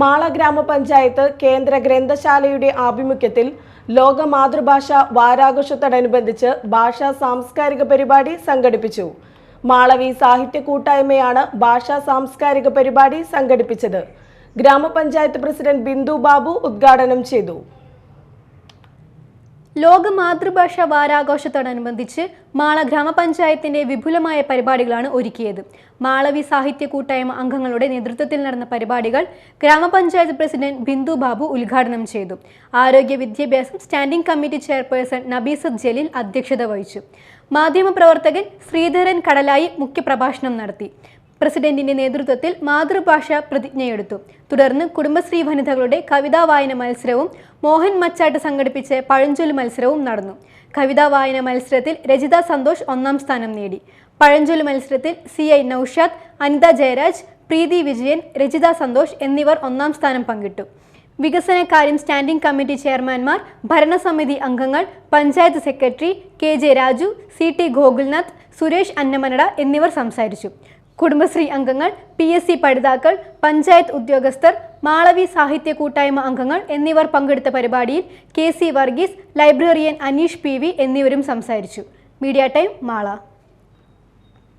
മാള ഗ്രാമപഞ്ചായത്ത് കേന്ദ്ര ഗ്രന്ഥശാലയുടെ ആഭിമുഖ്യത്തിൽ ലോക മാതൃഭാഷ വാരാഘോഷത്തോടനുബന്ധിച്ച് ഭാഷാ സാംസ്കാരിക പരിപാടി സംഘടിപ്പിച്ചു. മാളവി സാഹിത്യ കൂട്ടായ്മയാണ് ഭാഷാ സാംസ്കാരിക പരിപാടി സംഘടിപ്പിച്ചത്. ഗ്രാമപഞ്ചായത്ത് പ്രസിഡന്റ് ബിന്ദു ബാബു ഉദ്ഘാടനം ചെയ്തു. ലോക മാതൃഭാഷ വാരാഘോഷത്തോടനുബന്ധിച്ച് മാള ഗ്രാമപഞ്ചായത്തിന്റെ വിപുലമായ പരിപാടികളാണ് ഒരുക്കിയത്. മാളവി സാഹിത്യ കൂട്ടായ്മ അംഗങ്ങളുടെ നേതൃത്വത്തിൽ നടന്ന പരിപാടികൾ ഗ്രാമപഞ്ചായത്ത് പ്രസിഡന്റ് ബിന്ദു ബാബു ഉദ്ഘാടനം ചെയ്തു. ആരോഗ്യ വിദ്യാഭ്യാസം standing committee chairperson Nabeesath Jaleel അധ്യക്ഷത വഹിച്ചു. മാധ്യമപ്രവർത്തകൻ ശ്രീധരൻ കടലായി മുഖ്യപ്രഭാഷണം നടത്തി. പ്രസിഡന്റിന്റെ നേതൃത്വത്തിൽ മാതൃഭാഷ പ്രതിജ്ഞയെടുത്തു. തുടർന്ന് കുടുംബശ്രീ വനിതകളുടെ കവിതാ വായന മത്സരവും മോഹൻ മച്ചാട്ട് സംഘടിപ്പിച്ച പഴഞ്ചൊല്ല് മത്സരവും നടന്നു. കവിതാ വായന മത്സരത്തിൽ രജിത സന്തോഷ് ഒന്നാം സ്ഥാനം നേടി. പഴഞ്ചൊല്ല് മത്സരത്തിൽ സി ഐ നൌഷാദ് അനിത ജയരാജ് പ്രീതി വിജയൻ രജിത സന്തോഷ് എന്നിവർ ഒന്നാം സ്ഥാനം പങ്കിട്ടു. വികസനകാര്യം സ്റ്റാൻഡിംഗ് കമ്മിറ്റി ചെയർമാൻമാർ ഭരണസമിതി അംഗങ്ങൾ panchayat secretary K J Raju C T Gokulnath Suresh Annamanada എന്നിവർ സംസാരിച്ചു. കുടുംബശ്രീ അംഗങ്ങൾ പി എസ് സി പഠിതാക്കൾ പഞ്ചായത്ത് ഉദ്യോഗസ്ഥർ മാളവി സാഹിത്യ കൂട്ടായ്മ അംഗങ്ങൾ എന്നിവർ പങ്കെടുത്ത പരിപാടിയിൽ K C Varghese librarian Aneesh P എന്നിവരും സംസാരിച്ചു. Media time Mala.